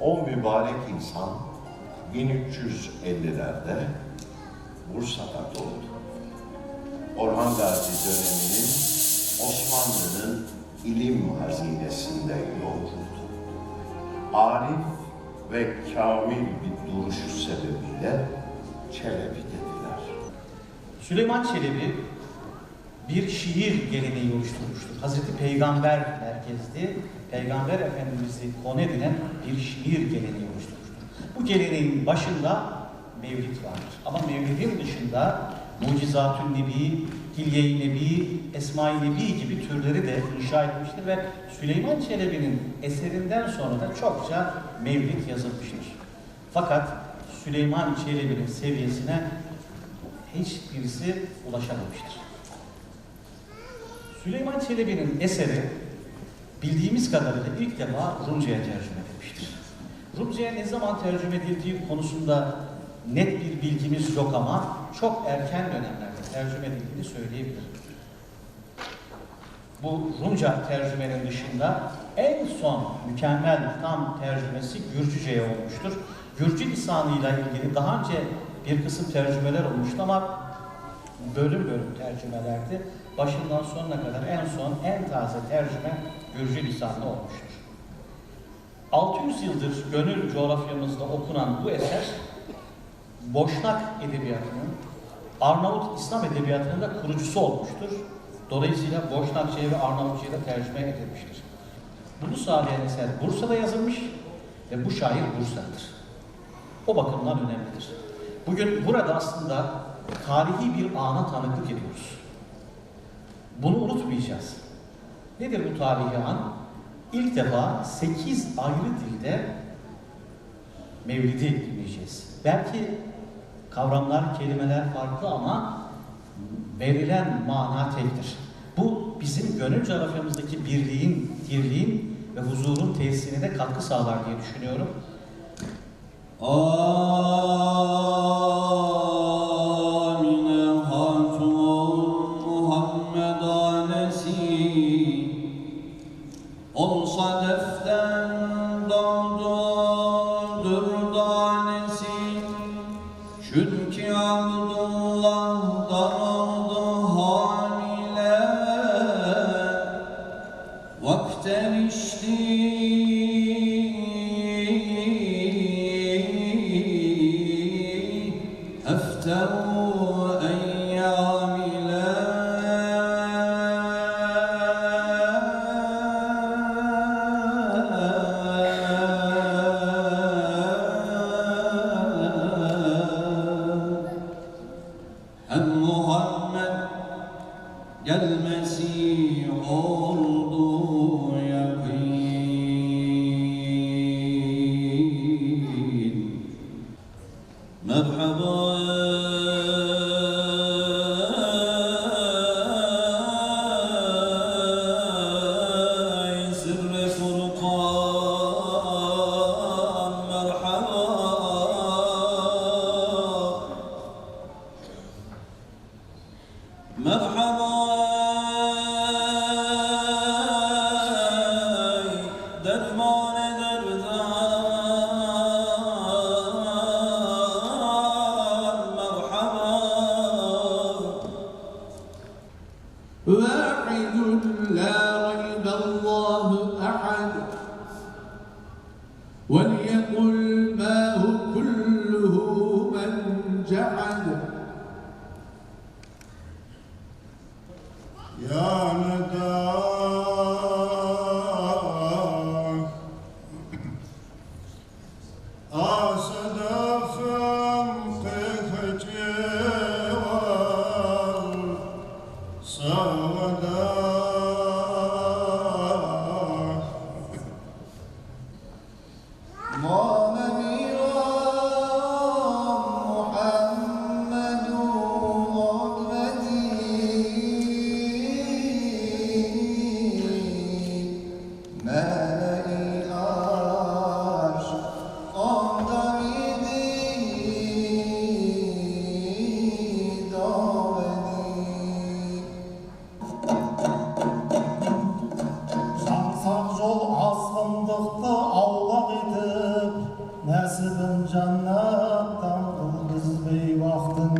O mübarek insan 1350'lerde Bursa'da doğdu. Orhan Gazi döneminin Osmanlı'nın ilim hazinesinde yoğruldu. Arif ve kamil bir duruşu sebebiyle Çelebi dediler. Süleyman Çelebi bir şiir geleneği oluşturmuştur. Hazreti Peygamber merkezli, Peygamber Efendimiz'i konu edinen bir şiir geleneği oluşturmuştur. Bu geleneğin başında Mevlid vardır. Ama Mevlid'in dışında Mucizatün Nebi, Hilye-i Nebi, Esma-i Nebi gibi türleri de inşa etmiştir ve Süleyman Çelebi'nin eserinden sonra da çokça Mevlid yazılmıştır. Fakat Süleyman Çelebi'nin seviyesine hiçbirisi ulaşamamıştır. Süleyman Çelebi'nin eseri bildiğimiz kadarıyla ilk defa Rumca'ya tercüme edilmiştir. Rumca'ya ne zaman tercüme edildiği konusunda net bir bilgimiz yok ama çok erken dönemlerde tercüme edildiğini söyleyebilirim. Bu Rumca tercümenin dışında en son mükemmel tam tercümesi Gürcüce'ye olmuştur. Gürcü lisanıyla ilgili daha önce bir kısım tercümeler olmuştu ama bölüm bölüm tercümelerdi. Başından sonuna kadar en son en taze tercüme Gürcü lisanında olmuştur. 600 yıldır gönül coğrafyamızda okunan bu eser Boşnak Edebiyatı'nın Arnavut İslam Edebiyatı'nın da kurucusu olmuştur. Dolayısıyla Boşnakça'ya ve Arnavutça'ya da tercüme edilmiştir. Bunu sağlayan eser Bursa'da yazılmış ve bu şair Bursa'dır. O bakımdan önemlidir. Bugün burada aslında tarihi bir ana tanıklık ediyoruz. Bunu unutmayacağız. Nedir bu tarihi an? İlk defa 8 ayrı dilde Mevlid'i dinleyeceğiz. Belki kavramlar, kelimeler farklı ama verilen mana tektir. Bu bizim gönül coğrafyamızdaki birliğin, dirliğin ve huzurun tesisine de katkı sağlar diye düşünüyorum. Amine Çünkü Abdullah'dan oldu مبحر Asada sandıkta Allah edip Nesibin cennettan kıl biz bey vaktin